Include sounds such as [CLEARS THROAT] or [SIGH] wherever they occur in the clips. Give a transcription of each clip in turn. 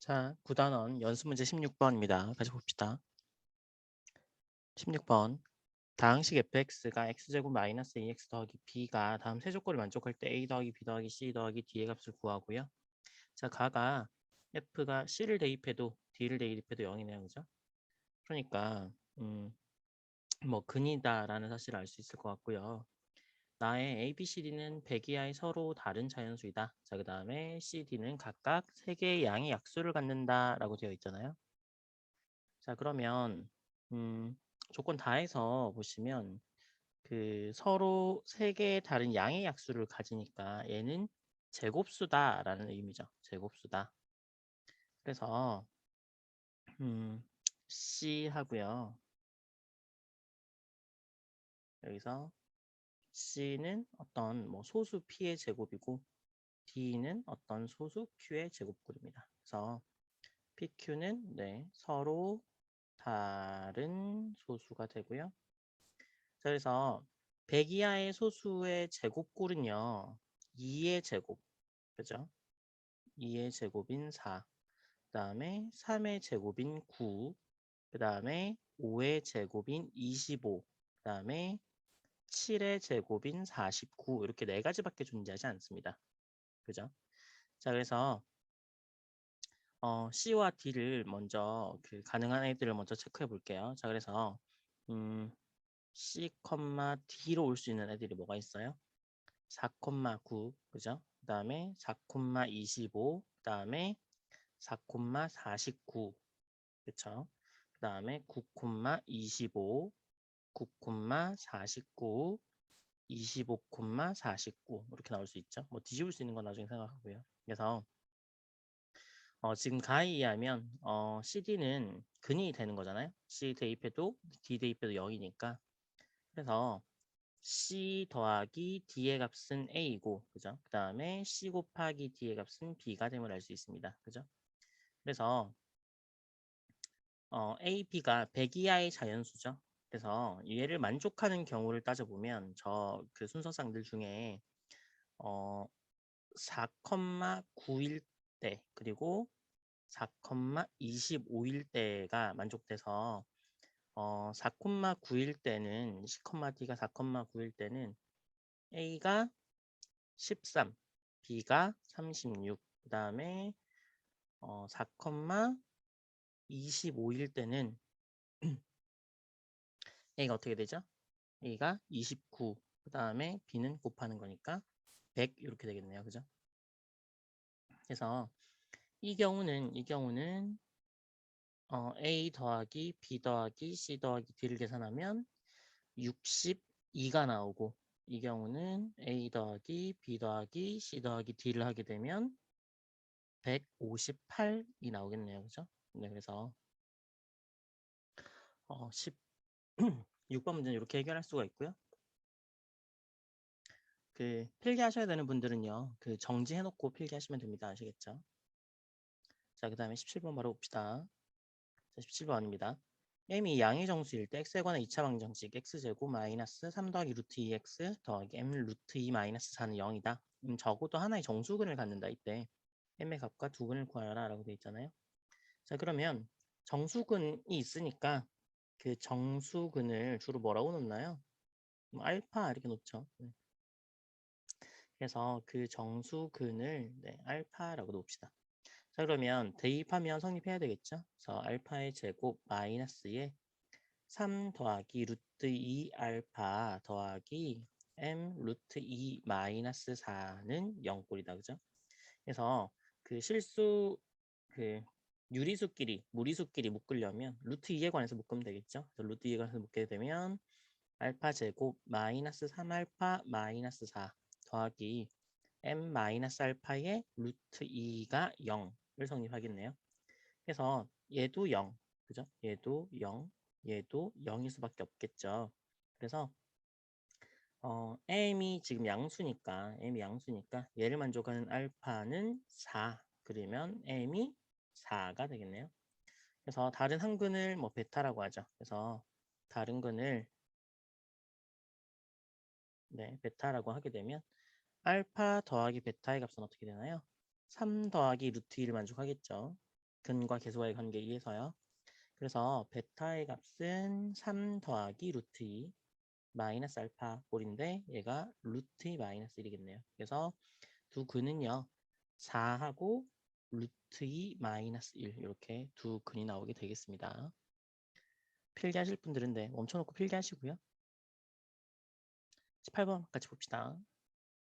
자, 9단원 연습 문제 16번입니다. 같이 봅시다. 16번. 다항식 fx가 x제곱 마이너스 ax 더하기 b가 다음 세 조건을 만족할 때 a 더하기 b 더하기 c 더하기 d의 값을 구하고요. 자, 가가 f가 c를 대입해도 d를 대입해도 0이네요. 그죠? 그러니까 음, 뭐 근이다라는 사실을 알 수 있을 것 같고요. 나의 A, B, C, D는 100 이하의 서로 다른 자연수이다. 자, 그 다음에 C, D는 각각 3개의 양의 약수를 갖는다 라고 되어 있잖아요. 자, 그러면 음, 조건 다해서 보시면 그 서로 3개의 다른 양의 약수를 가지니까 얘는 제곱수다 라는 의미죠. 제곱수다. 그래서 음, C 하고요. 여기서 C는 어떤 뭐 소수 P의 제곱이고 D는 어떤 소수 Q의 제곱꼴입니다. 그래서 PQ는 네, 서로 다른 소수가 되고요. 자, 그래서 100 이하의 소수의 제곱꼴은요. 2의 제곱, 그죠? 2의 제곱인 4, 그 다음에 3의 제곱인 9, 그 다음에 5의 제곱인 25, 그 다음에 7의 제곱인 49 이렇게 네 가지밖에 존재하지 않습니다. 그죠? 자 그래서 어, C와 D를 먼저 그 가능한 애들을 먼저 체크해 볼게요. 자 그래서 음, C, D로 올 수 있는 애들이 뭐가 있어요? 4,9 그죠? 그 다음에 4,25 그 다음에 4,49 그쵸? 그 다음에 9,25 9,49, 25,49 이렇게 나올 수 있죠. 뭐 뒤집을 수 있는 건 나중에 생각하고요. 그래서 어, 지금 가에 의하면 어, CD는 근이 되는 거잖아요. C 대입해도 D 대입해도 0이니까 그래서 C 더하기 D의 값은 A이고 그죠? 그 다음에 C 곱하기 D의 값은 B가 됨을 알 수 있습니다. 그죠? 그래서 어, A, B가 100 이하의 자연수죠. 그래서 얘를 만족하는 경우를 따져보면 저 그 순서상들 중에 어 4,9일 때 그리고 4,25일 때가 만족돼서 어 4,9일 때는 C, D가 4,9일 때는 A가 13, B가 36, 그 다음에 어 4,25일 때는 A가 어떻게 되죠? A가 29, 그 다음에 B는 곱하는 거니까 100 이렇게 되겠네요. 그죠? 그래서 이 경우는 이 경우는 어, A 더하기 B 더하기 C 더하기 D를 계산하면 62가 나오고 이 경우는 A 더하기 B 더하기 C 더하기 D를 하게 되면 158이 나오겠네요. 그죠? 네, 그래서 어, 10 [CLEARS THROAT] 6번 문제는 이렇게 해결할 수가 있고요. 그 필기하셔야 되는 분들은요. 그 정지해놓고 필기하시면 됩니다. 아시겠죠? 자, 그 다음에 17번 바로 봅시다. 자, 17번입니다. m이 양의 정수일 때 x에 관한 2차 방정식 x제곱 마이너스 3 더하기 루트 2x 더하기 m 루트 2 마이너스 4는 0이다. 음, 적어도 하나의 정수근을 갖는다. 이때 m의 값과 두 근을 구하라 라고 되어 있잖아요. 자, 그러면 정수근이 있으니까 그 정수근을 주로 뭐라고 놓나요? 뭐 알파 이렇게 놓죠. 네. 그래서 그 정수근을 네, 알파라고 놓읍시다. 자 그러면 대입하면 성립해야 되겠죠. 그래서 알파의 제곱 마이너스에 3 더하기 루트 2 알파 더하기 m 루트 2 마이너스 4는 0꼴이다. 그죠? 그래서 그 실수 그 유리수끼리, 무리수끼리 묶으려면 루트 2에 관해서 묶으면 되겠죠. 그래서 루트 2에 관해서 묶게 되면 알파 제곱 마이너스 3알파 마이너스 4 더하기 m 마이너스 알파의 루트 2가 0을 성립하겠네요. 그래서 얘도 0, 그죠? 얘도 0, 얘도 0일 수밖에 없겠죠. 그래서 어, m이 지금 양수니까, m이 양수니까 얘를 만족하는 알파는 4 그러면 m이 4가 되겠네요. 그래서 다른 한 근을 뭐 베타라고 하죠. 그래서 다른 근을 네, 베타라고 하게 되면 알파 더하기 베타의 값은 어떻게 되나요? 3 더하기 루트 1을 만족하겠죠. 근과 계수와의 관계에 의해서요. 그래서 베타의 값은 3 더하기 루트 2 마이너스 알파 볼인데 얘가 루트 2 마이너스 1이겠네요. 그래서 두 근은요. 4하고 루트 2 마이너스 1 이렇게 두 근이 나오게 되겠습니다. 필기하실 분들은 네, 멈춰놓고 필기하시고요. 18번 같이 봅시다.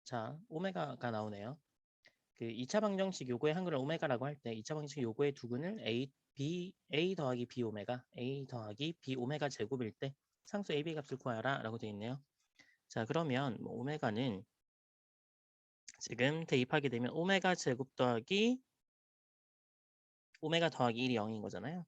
자, 오메가가 나오네요. 그 2차 방정식 요거의 한글을 오메가라고 할 때 2차 방정식 요거의 두근을 A, B, A 더하기 B 오메가, A 더하기 B 오메가 제곱일 때 상수 AB 값을 구하라 라고 되어 있네요. 자, 그러면 뭐 오메가는 지금 대입하게 되면 오메가 제곱 더하기 오메가 더하기 1이 0인 거잖아요.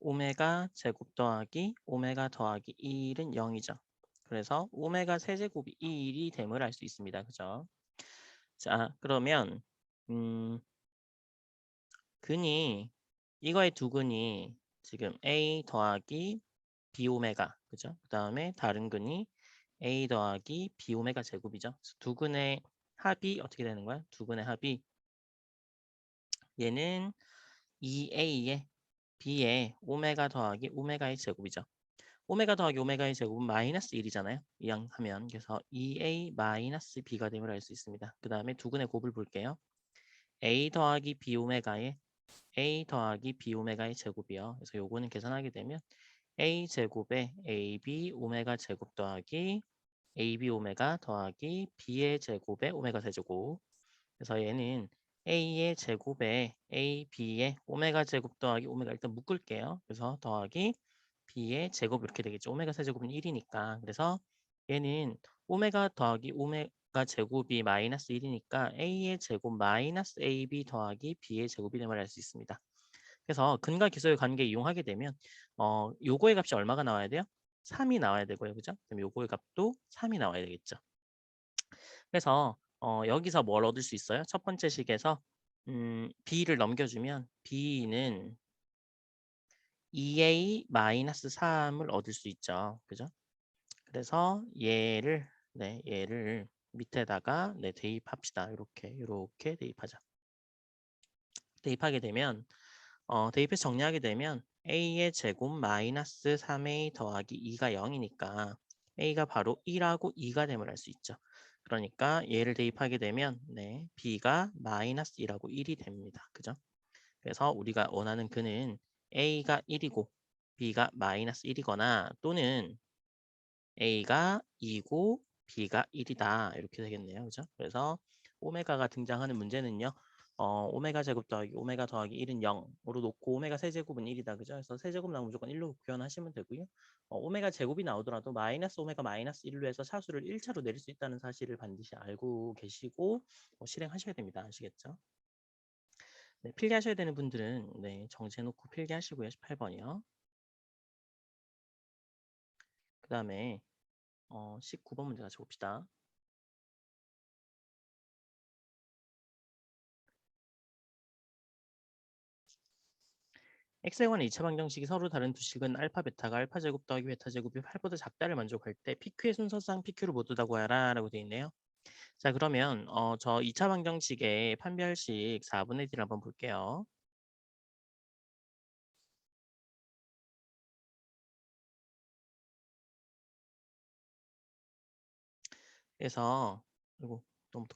오메가 제곱 더하기 오메가 더하기 1은 0이죠. 그래서 오메가 세제곱이 1이 됨을 알 수 있습니다. 그죠? 자, 그러면 음, 근이 이거의 두 근이 지금 A 더하기 B 오메가 그죠? 그 다음에 다른 근이 A 더하기 B 오메가 제곱이죠. 두 근의 합이 어떻게 되는 거야? 두 근의 합이 얘는 2A에 B에 오메가 더하기 오메가의 제곱이죠. 오메가 더하기 오메가의 제곱은 마이너스 1이잖아요. 이항하면 그래서 2A 마이너스 B가 됨을 알 수 있습니다. 그 다음에 두 근의 곱을 볼게요. A 더하기 B 오메가의 A 더하기 B 오메가의 제곱이요. 그래서 요거는 계산하게 되면 A 제곱에 AB 오메가 제곱 더하기 AB 오메가 더하기 B의 제곱에 오메가 세제곱. 그래서 얘는 A의 제곱에 A, B의 오메가 제곱 더하기 오메가 일단 묶을게요. 그래서 더하기 B의 제곱 이렇게 되겠죠. 오메가 세제곱은 1이니까. 그래서 얘는 오메가 더하기 오메가 제곱이 마이너스 1이니까 A의 제곱 마이너스 AB 더하기 B의 제곱이 됨을 알 수 있습니다. 그래서 근과 기소의 관계 이용하게 되면 어 요거의 값이 얼마가 나와야 돼요? 3이 나와야 되고요. 그죠? 그럼 요거의 값도 3이 나와야 되겠죠. 그래서 어, 여기서 뭘 얻을 수 있어요? 첫 번째 식에서 음, b를 넘겨주면 b는 2a-3을 얻을 수 있죠. 그죠? 그래서 얘를 네, 얘를 밑에다가 네, 대입합시다. 이렇게 이렇게 대입하자. 대입하게 되면 어, 대입해서 정리하게 되면 a의 제곱 마이너스 3a 더하기 2가 0이니까 a가 바로 1하고 2가 됨을 알 수 있죠. 그러니까 얘를 대입하게 되면 네, b가 마이너스 1하고 1이 됩니다. 그죠? 그래서 우리가 원하는 근은 a가 1이고 b가 마이너스 1이거나 또는 a가 2고 b가 1이다 이렇게 되겠네요. 그죠? 그래서 오메가가 등장하는 문제는요. 어, 오메가 제곱 더하기 오메가 더하기 1은 0으로 놓고 오메가 세제곱은 1이다. 그죠? 그래서 세제곱 나오면 무조건 1로 교환하시면 되고요. 어, 오메가 제곱이 나오더라도 마이너스 오메가 마이너스 1로 해서 차수를 1차로 내릴 수 있다는 사실을 반드시 알고 계시고 어, 실행하셔야 됩니다. 아시겠죠? 네, 필기하셔야 되는 분들은 네, 정지해놓고 필기하시고요. 18번이요. 그 다음에 어, 19번 문제 같이 봅시다. X의 2차 방정식이 서로 다른 두 식은 알파 베타가 알파 제곱 더하기 베타 제곱이 8보다 작다를 만족할 때 PQ의 순서상 PQ를 모두다 구하라 라고 되어 있네요. 자 그러면 어, 저 2차 방정식의 판별식 4분의 D를 한번 볼게요. 그래서 이거 너무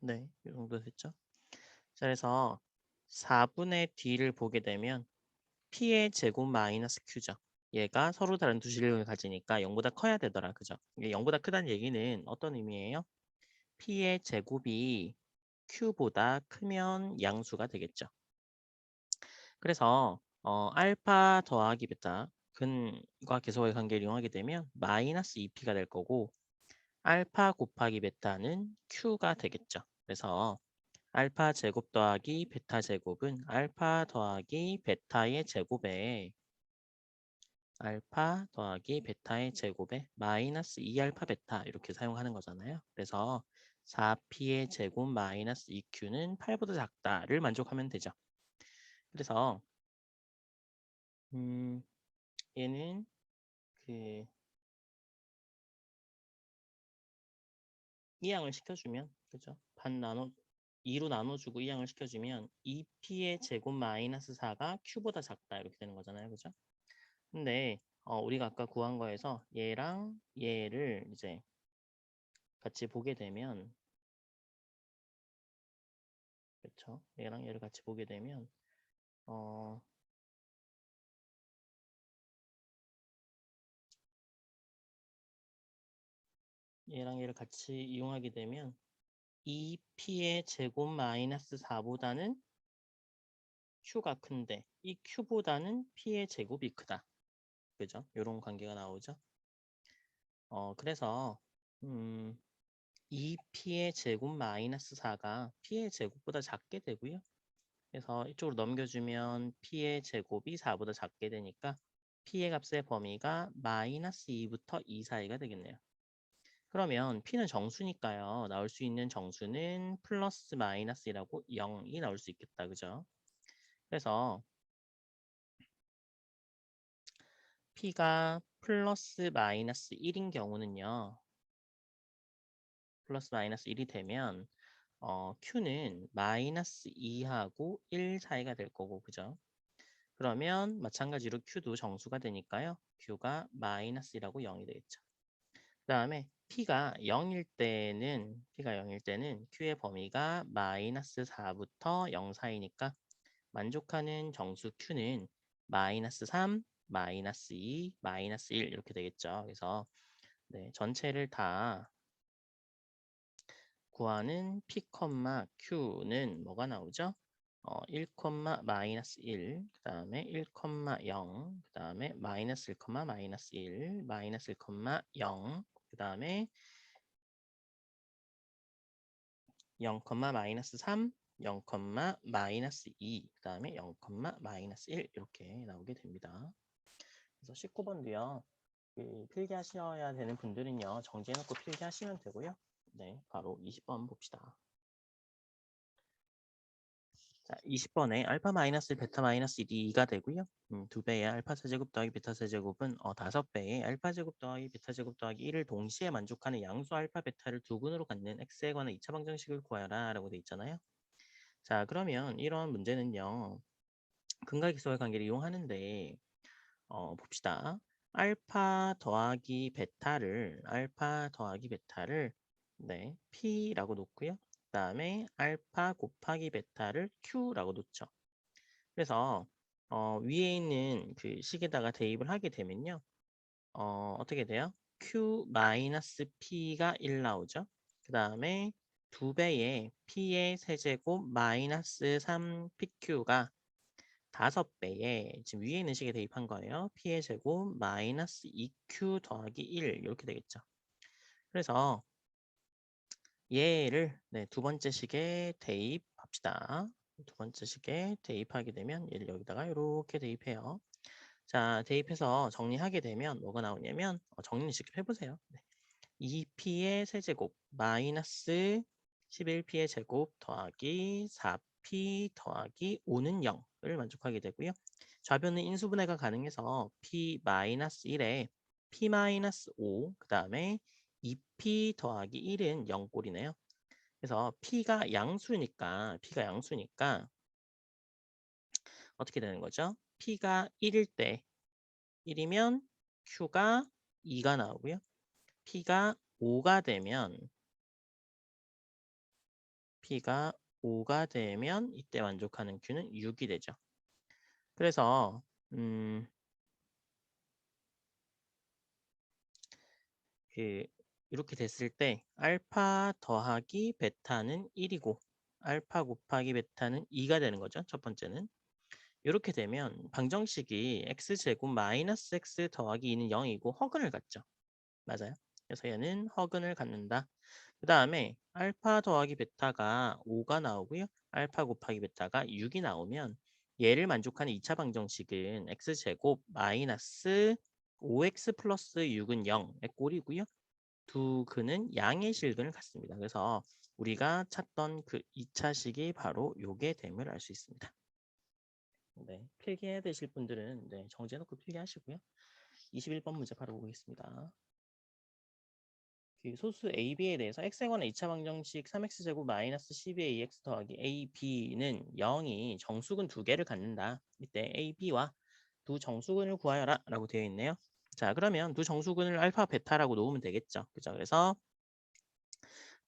네, 이 정도 됐죠? 자, 그래서 4분의 D를 보게 되면 P의 제곱 마이너스 Q죠. 얘가 서로 다른 두 실력을 가지니까 0보다 커야 되더라. 그죠? 이게 0보다 크다는 얘기는 어떤 의미예요? P의 제곱이 Q보다 크면 양수가 되겠죠. 그래서 어, 알파 더하기 베타 근과 계속의 관계를 이용하게 되면 마이너스 2P가 될 거고 알파 곱하기 베타는 Q가 되겠죠. 그래서 알파 제곱 더하기 베타 제곱은 알파 더하기 베타의 제곱에 알파 더하기 베타의 제곱에 마이너스 2알파 베타 이렇게 사용하는 거잖아요. 그래서 4p의 제곱 마이너스 2q는 8보다 작다를 만족하면 되죠. 그래서 음, 얘는 그 이항을 시켜주면 그죠? 반 나눠 2로 나눠주고 이항을 시켜주면 2p의 제곱 마이너스 4가 q보다 작다 이렇게 되는 거잖아요, 그죠? 근데 어, 우리가 아까 구한 거에서 얘랑 얘를 이제 같이 보게 되면 그렇죠? 얘랑 얘를 같이 보게 되면 어 얘랑 얘를 같이 이용하게 되면 2p의 제곱 마이너스 4보다는 q가 큰데 이 q보다는 p의 제곱이 크다. 그죠? 이런 관계가 나오죠. 어 그래서 음 2p의 제곱 마이너스 4가 p의 제곱보다 작게 되고요. 그래서 이쪽으로 넘겨주면 p의 제곱이 4보다 작게 되니까 p의 값의 범위가 마이너스 2부터 2 사이가 되겠네요. 그러면 p는 정수니까요. 나올 수 있는 정수는 플러스 마이너스이라고 0이 나올 수 있겠다. 그죠? 그래서 p가 플러스 마이너스 1인 경우는요. 플러스 마이너스 1이 되면 어, q는 마이너스 2하고 1 사이가 될 거고 그죠? 그러면 마찬가지로 q도 정수가 되니까요. q가 마이너스라고 0이 되겠죠. 그 다음에 p가 0일 때는 p가 0일 때는 q의 범위가 마이너스 4부터 0 사이니까 만족하는 정수 q는 마이너스 3, 마이너스 2, 마이너스 1 이렇게 되겠죠. 그래서 네, 전체를 다 구하는 p, q는 뭐가 나오죠? 어, 1, 마이너스 1, 그 다음에 1, 0, 그 다음에 마이너스 1, 마이너스 1, 마이너스 1, 0, 그 다음에 0, 마이너스 3, 0, 마이너스 2, 그 다음에 0, 마이너스 1 이렇게 나오게 됩니다. 그래서 19번도요. 그 필기하셔야 되는 분들은요. 정지해놓고 필기하시면 되고요. 네, 바로 20번 봅시다. 자, 20번에 알파 마이너스 베타 마이너스 1이 2가 되고요. 음, 2배의 알파 세제곱 더하기 베타 세제곱은 어, 5배의 알파 제곱 더하기 베타 제곱 더하기 1을 동시에 만족하는 양수 알파 베타를 두 근으로 갖는 x에 관한 2차 방정식을 구하라 라고 돼 있잖아요. 자, 그러면 이런 문제는요. 근각기소의 관계를 이용하는데 어, 봅시다. 알파 더하기 베타를 알파 더하기 베타를 네, P라고 놓고요. 그 다음에 알파 곱하기 베타를 Q라고 놓죠. 그래서 어, 위에 있는 그 식에다가 대입을 하게 되면요. 어, 어떻게 돼요? Q 마이너스 P가 1 나오죠. 그 다음에 2배의 P의 세제곱 마이너스 3PQ가 5배에 지금 위에 있는 식에 대입한 거예요. P의 제곱 마이너스 2Q 더하기 1 이렇게 되겠죠. 그래서 얘를 네, 두 번째 식에 대입합시다. 두 번째 식에 대입하게 되면 얘를 여기다가 이렇게 대입해요. 자, 대입해서 정리하게 되면 뭐가 나오냐면 어, 정리 직접 해보세요. 네. 2p의 세제곱 마이너스 11p의 제곱 더하기 4p 더하기 5는 0을 만족하게 되고요. 좌변은 인수분해가 가능해서 p 마이너스 1에 p 마이너스 5, 그 다음에 2p 더하기 1은 0꼴이네요. 그래서 p가 양수니까 p가 양수니까 어떻게 되는 거죠? p가 1일 때 1이면 q가 2가 나오고요. p가 5가 되면 p가 5가 되면 이때 만족하는 q는 6이 되죠. 그래서 음, 그 이렇게 됐을 때 알파 더하기 베타는 1이고 알파 곱하기 베타는 2가 되는 거죠. 첫 번째는. 이렇게 되면 방정식이 x제곱 마이너스 x 더하기 2는 0이고 허근을 갖죠. 맞아요. 그래서 얘는 허근을 갖는다. 그 다음에 알파 더하기 베타가 5가 나오고요. 알파 곱하기 베타가 6이 나오면 얘를 만족하는 2차 방정식은 x제곱 마이너스 5x 플러스 6은 0의 꼴이고요. 두 근은 양의 실근을 갖습니다. 그래서 우리가 찾던 그 2차식이 바로 요게 됨을 알 수 있습니다. 네, 필기해야 되실 분들은 네, 정지해놓고 필기하시고요. 21번 문제 바로 보겠습니다. 그 소수 AB에 대해서 x에 관한 2차 방정식 3x제곱 마이너스 12ax 더하기 ab는 0이 정수근 두 개를 갖는다. 이때 ab와 두 정수근을 구하여라 라고 되어 있네요. 자 그러면 두 정수근을 알파 베타라고 놓으면 되겠죠. 그죠? 그래서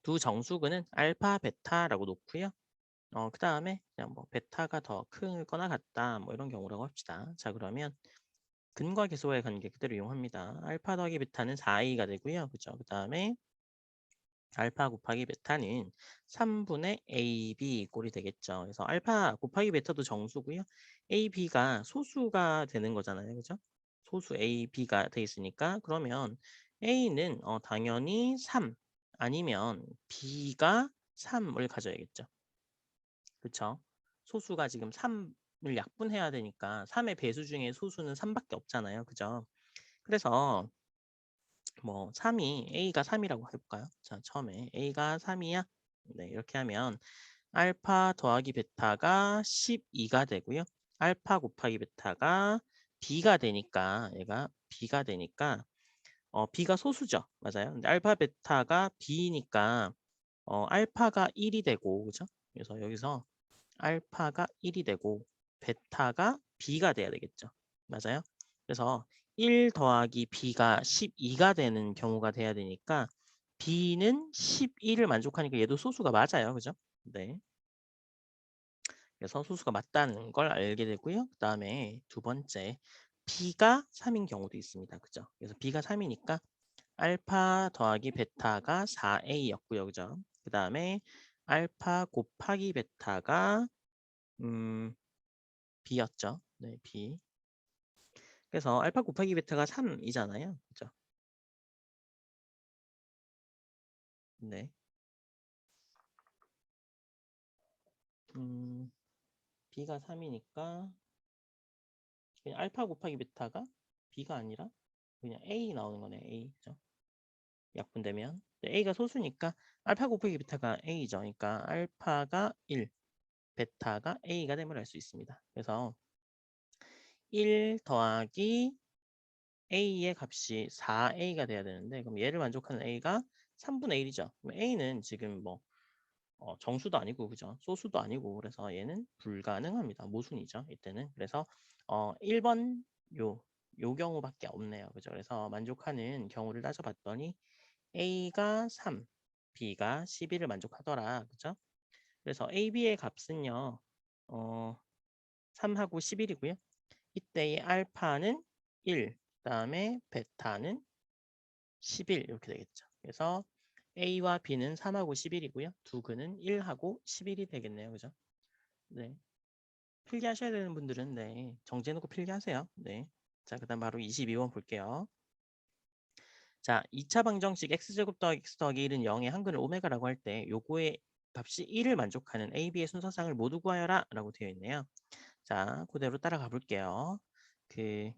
두 정수근은 알파 베타라고 놓고요. 어, 그 다음에 그냥 뭐 베타가 더 크거나 같다 뭐 이런 경우라고 합시다. 자 그러면 근과 계수와의 관계 그대로 이용합니다. 알파 더하기 베타는 4a가 되고요. 그죠? 그 다음에 알파 곱하기 베타는 3분의 ab 꼴이 되겠죠. 그래서 알파 곱하기 베타도 정수고요. ab가 소수가 되는 거잖아요. 그죠? 소수 ab가 돼 있으니까 그러면 a는 어, 당연히 3 아니면 b가 3을 가져야겠죠. 그쵸? 소수가 지금 3을 약분해야 되니까 3의 배수 중에 소수는 3밖에 없잖아요. 그죠? 그래서 뭐 3이 a가 3이라고 해볼까요? 자 처음에 a가 3이야. 네 이렇게 하면 알파 더하기 베타가 12가 되고요. 알파 곱하기 베타가 b가 되니까 얘가 b가 되니까 어 b가 소수죠. 맞아요. 근데 알파 베타가 b니까 어 알파가 1이 되고 그죠? 그래서 여기서 알파가 1이 되고 베타가 b가 돼야 되겠죠. 맞아요? 그래서 1 더하기 b가 12가 되는 경우가 돼야 되니까 b는 11을 만족하니까 얘도 소수가 맞아요. 그죠? 네. 그래서 소수가 맞다는 걸 알게 되고요. 그 다음에 두 번째 b가 3인 경우도 있습니다. 그죠? 그래서 b가 3이니까 알파 더하기 베타가 4a였고요. 그죠? 그 다음에 알파 곱하기 베타가 음, b였죠. 네, b. 그래서 알파 곱하기 베타가 3이잖아요. 그죠? 네. 음, b가 3이니까 그냥 알파 곱하기 베타가 b가 아니라 그냥 a 나오는 거네. a. 그죠? 약분되면 a가 소수니까 알파 곱하기 베타가 a죠. 그러니까 알파가 1, 베타가 a가 됨을 알 수 있습니다. 그래서 1 더하기 a의 값이 4a가 돼야 되는데 그럼 얘를 만족하는 a가 3분의 1이죠. 그럼 a는 지금 뭐 어, 정수도 아니고 그죠? 소수도 아니고 그래서 얘는 불가능합니다. 모순이죠. 이때는 그래서 어, 1번 요, 요 경우밖에 없네요. 그죠? 그래서 만족하는 경우를 따져봤더니 a가 3, b가 11을 만족하더라. 그죠? 그래서 AB의 값은요. 어, 3하고 11이고요. 이때의 알파는 1, 그다음에 베타는 11 이렇게 되겠죠. 그래서 A와 B는 3하고 11이고요. 두 근은 1하고 11이 되겠네요. 그죠? 네. 필기하셔야 되는 분들은 네, 정지해놓고 필기하세요. 네. 자, 그 다음 바로 22번 볼게요. 자, 2차 방정식 x제곱 더하기 x 더하기 1은 0의 한근을 오메가라고 할 때 요거의 값이 1을 만족하는 A, B의 순서상을 모두 구하여라 라고 되어 있네요. 자, 그대로 따라가 볼게요. 그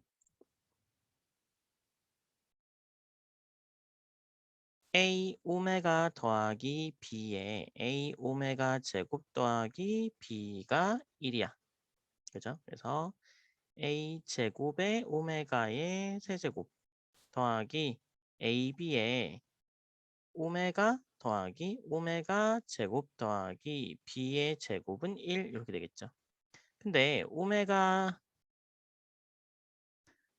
A 오메가 더하기 B에 A 오메가 제곱 더하기 B가 1이야. 그죠? 그래서 A 제곱의 오메가의 세제곱 더하기 AB의 오메가 더하기 오메가 제곱 더하기 b의 제곱은 1 이렇게 되겠죠. 근데 오메가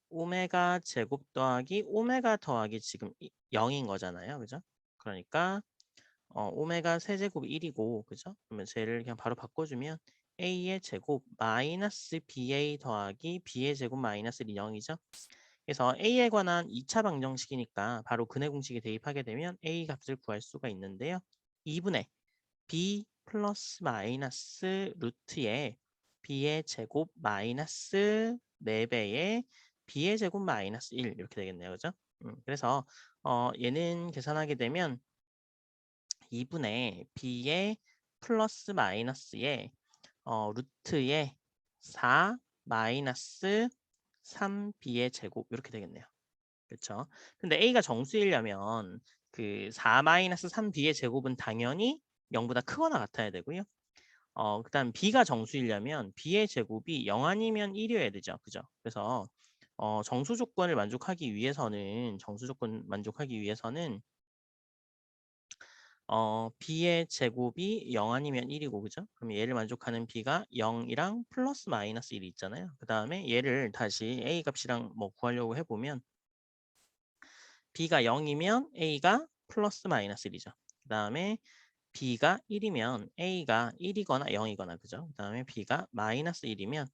오메가 제곱 더하기 오메가 더하기 지금 0인 거잖아요. 그죠? 그러니까 어, 오메가 세제곱 1이고 그죠? 그러면 쟤를 그냥 바로 바꿔주면 a의 제곱 마이너스 ba 더하기 b의 제곱 마이너스 0이죠. 그래서 a에 관한 2차 방정식이니까 바로 근의 공식에 대입하게 되면 a 값을 구할 수가 있는데요. 2분의 b 플러스 마이너스 루트에 b의 제곱 마이너스 4배의 b의 제곱 마이너스 1 이렇게 되겠네요. 그죠? 음, 그래서 어, 얘는 계산하게 되면 2분의 b의 플러스 마이너스에 어, 루트에 4 마이너스 3b의 제곱 이렇게 되겠네요. 그렇죠? 근데 a가 정수이려면 그 4-3b의 제곱은 당연히 0보다 크거나 같아야 되고요. 어, 그다음 b가 정수이려면 b의 제곱이 0 아니면 1이어야 되죠. 그죠? 그래서 어, 정수 조건을 만족하기 위해서는 정수 조건 만족하기 위해서는 어, b의 제곱이 0 아니면 1이고 그죠? 그럼 얘를 만족하는 b가 0이랑 플러스 마이너스 1이 있잖아요. 그 다음에 얘를 다시 a 값이랑 뭐 구하려고 해보면 b가 0이면 a가 플러스 마이너스 1이죠. 그 다음에 b가 1이면 a가 1이거나 0이거나 그죠? 그 다음에 b가 마이너스 1이면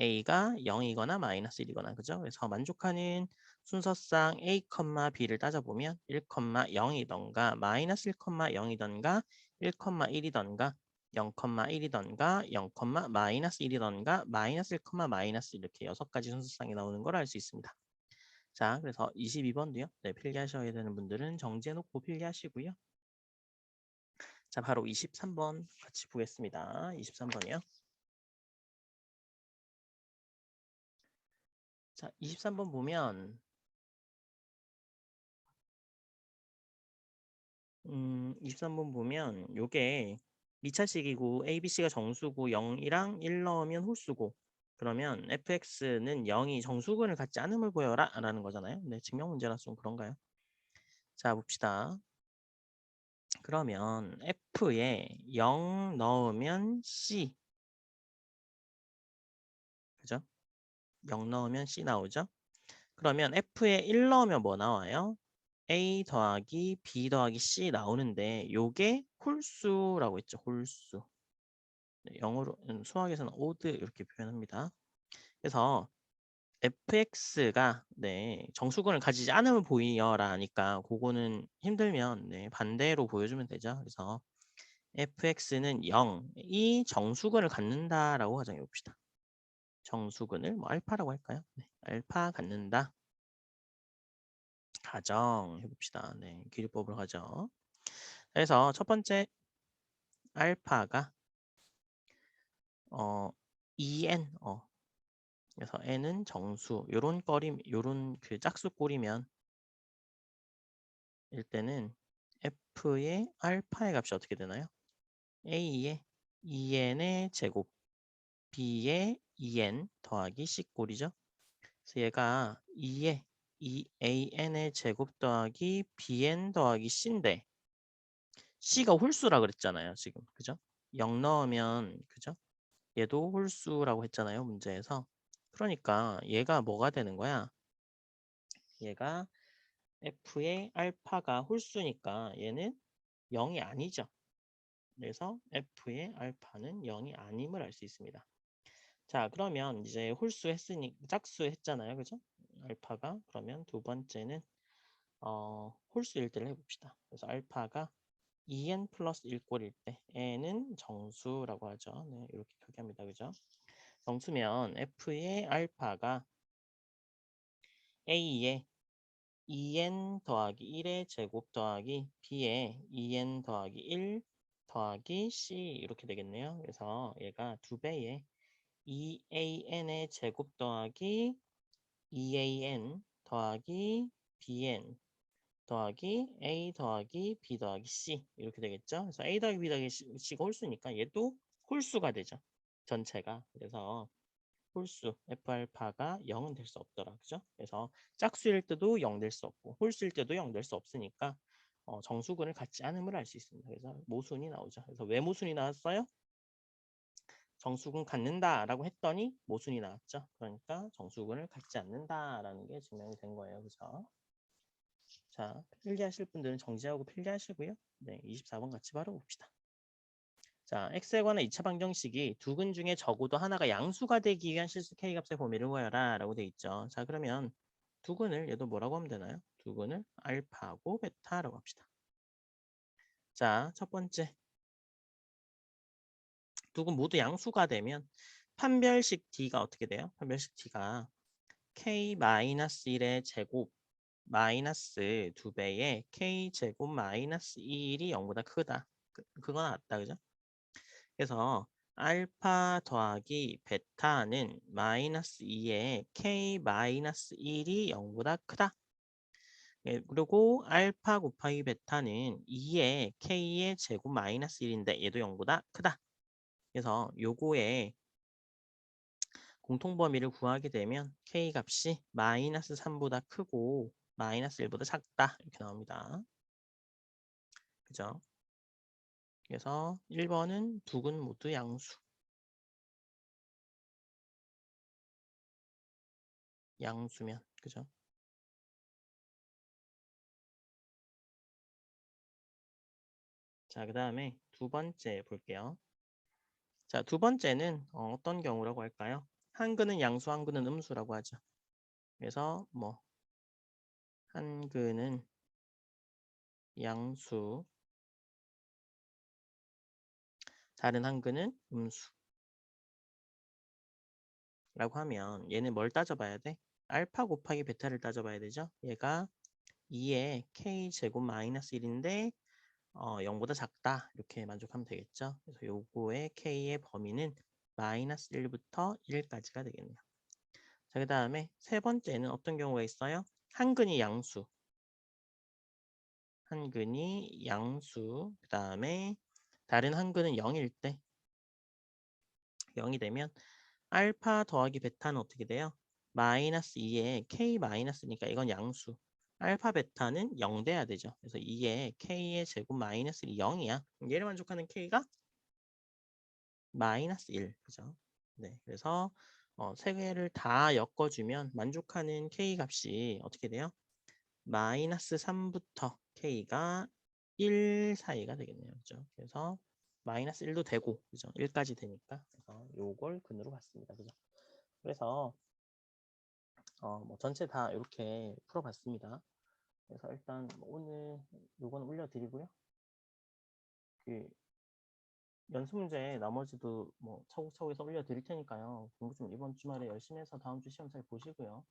a가 0이거나 마이너스 1이거나 그죠? 그래서 만족하는 순서상 a, b를 따져보면 1,0이던가 마이너스 1,0이던가 1,1이던가 0,1이던가 0, 마이너스 1이던가 마이너스 1, 마이너스 이렇게 여섯 가지 순서상이 나오는 걸 알 수 있습니다. 자, 그래서 22번도요. 네, 필기하셔야 되는 분들은 정지해놓고 필기하시고요. 자, 바로 23번 같이 보겠습니다. 23번이요. 자, 23번 보면 음, 23번 보면 요게 2차식이고 ABC가 정수고 0이랑 1 넣으면 홀수고 그러면 fx는 0이 정수근을 갖지 않음을 보여라 라는 거잖아요. 네, 증명 문제라서 좀 그런가요? 자, 봅시다. 그러면 f에 0 넣으면 c 0 넣으면 c 나오죠? 그러면 f에 1 넣으면 뭐 나와요? a 더하기 b 더하기 c 나오는데 요게 홀수라고 했죠. 홀수. 네, 영어로 음, 수학에서는 odd 이렇게 표현합니다. 그래서 fx가 네, 정수근을 가지지 않으면 보이여라니까 그거는 힘들면 네, 반대로 보여주면 되죠. 그래서 fx는 0이 정수근을 갖는다라고 가정해 봅시다. 정수근을 뭐 알파라고 할까요? 네, 알파 갖는다. 가정 해 봅시다. 네, 기류법을 가죠. 그래서 첫 번째 알파가 어 2n 어 그래서 n은 정수 요런 거리 요런 그 짝수 꼴이면 일 때는 f의 알파의 값이 어떻게 되나요? a의 2n의 제곱 b의 2n 더하기 c 꼴이죠. 그래서 얘가 2의 2an의 제곱 더하기 bn 더하기 c인데 c가 홀수라 그랬잖아요. 지금 그죠? 0 넣으면 그죠? 얘도 홀수라고 했잖아요. 문제에서. 그러니까 얘가 뭐가 되는 거야? 얘가 f의 알파가 홀수니까 얘는 0이 아니죠. 그래서 f의 알파는 0이 아님을 알 수 있습니다. 자, 그러면 이제 홀수 했으니 짝수 했잖아요. 그죠? 알파가 그러면 두 번째는 어, 홀수일 때를 해봅시다. 그래서 알파가 2n 플러스 1꼴일 때 n은 정수라고 하죠. 네, 이렇게 표기합니다. 그죠? 정수면 f의 알파가 a의 2n 더하기 1의 제곱 더하기 b의 2n 더하기 1 더하기 c 이렇게 되겠네요. 그래서 얘가 두 배의 2an의 제곱 더하기 2an 더하기 bn 더하기 a 더하기 b 더하기 c 이렇게 되겠죠. 그래서 a 더하기 b 더하기 c가 홀수니까 얘도 홀수가 되죠. 전체가. 그래서 홀수 F알파가 0은 될 수 없더라. 그죠? 그래서 짝수일 때도 0 될 수 없고 홀수일 때도 0 될 수 없으니까 어, 정수근을 갖지 않음을 알 수 있습니다. 그래서 모순이 나오죠. 그래서 왜 모순이 나왔어요? 정수근 갖는다 라고 했더니 모순이 나왔죠. 그러니까 정수근을 갖지 않는다 라는 게 증명이 된 거예요. 그죠? 자, 필기하실 분들은 정지하고 필기하시고요. 네, 24번 같이 바로 봅시다. 자, x에 관한 2차 방정식이 두 근 중에 적어도 하나가 양수가 되기 위한 실수 k값의 범위를 구하라 라고 돼 있죠. 자, 그러면 두 근을 얘도 뭐라고 하면 되나요? 두 근을 알파하고 베타라고 합시다. 자, 첫 번째. 두근 모두 양수가 되면 판별식 d가 어떻게 돼요? 판별식 d가 k-1의 제곱 마이너스 두배의 k 제곱 마이너스 1이 0보다 크다. 그, 그건 맞다. 그죠? 그래서 알파 더하기 베타는 마이너스 2에 k 마이너스 1이 0보다 크다. 예, 그리고 알파 곱하기 베타는 2의 k의 제곱 마이너스 1인데 얘도 0보다 크다. 그래서 요거의 공통 범위를 구하게 되면 k 값이 마이너스 3보다 크고 마이너스 1보다 작다 이렇게 나옵니다. 그죠? 그래서 1번은 두근 모두 양수. 양수면 그죠? 자, 그 다음에 두 번째 볼게요. 자, 두 번째는 어, 어떤 경우라고 할까요? 한근은 양수, 한근은 음수라고 하죠. 그래서 뭐 한근은 양수, 다른 한근은 음수. 라고 하면 얘는 뭘 따져봐야 돼? 알파 곱하기 베타를 따져봐야 되죠. 얘가 2의 k 제곱 마이너스 1인데 어, 0보다 작다 이렇게 만족하면 되겠죠. 그래서 요거의 k의 범위는 마이너스 1부터 1까지가 되겠네요. 자, 그 다음에 세 번째는 어떤 경우가 있어요? 한근이 양수. 한근이 양수. 그 다음에 다른 한근은 0일 때 0이 되면 알파 더하기 베타는 어떻게 돼요? 마이너스 2에 k 마이너스니까 이건 양수. 알파 베타는 0 돼야 되죠. 그래서 2에 k의 제곱 마이너스 1이 0이야. 얘를 만족하는 k가 마이너스 1. 그죠? 네. 그래서 어, 세 개를 다 엮어주면 만족하는 k 값이 어떻게 돼요? 마이너스 3부터 k가 1 사이가 되겠네요. 그죠? 그래서 마이너스 1도 되고, 그죠? 1까지 되니까. 그래서 요걸 근으로 봤습니다. 그죠? 그래서 어, 뭐 전체 다 이렇게 풀어봤습니다. 그래서 일단 오늘 요건 올려드리고요. 그 연습 문제 나머지도 뭐 차곡차곡 해서 올려드릴 테니까요. 공부 좀 이번 주말에 열심히 해서 다음 주 시험 잘 보시고요.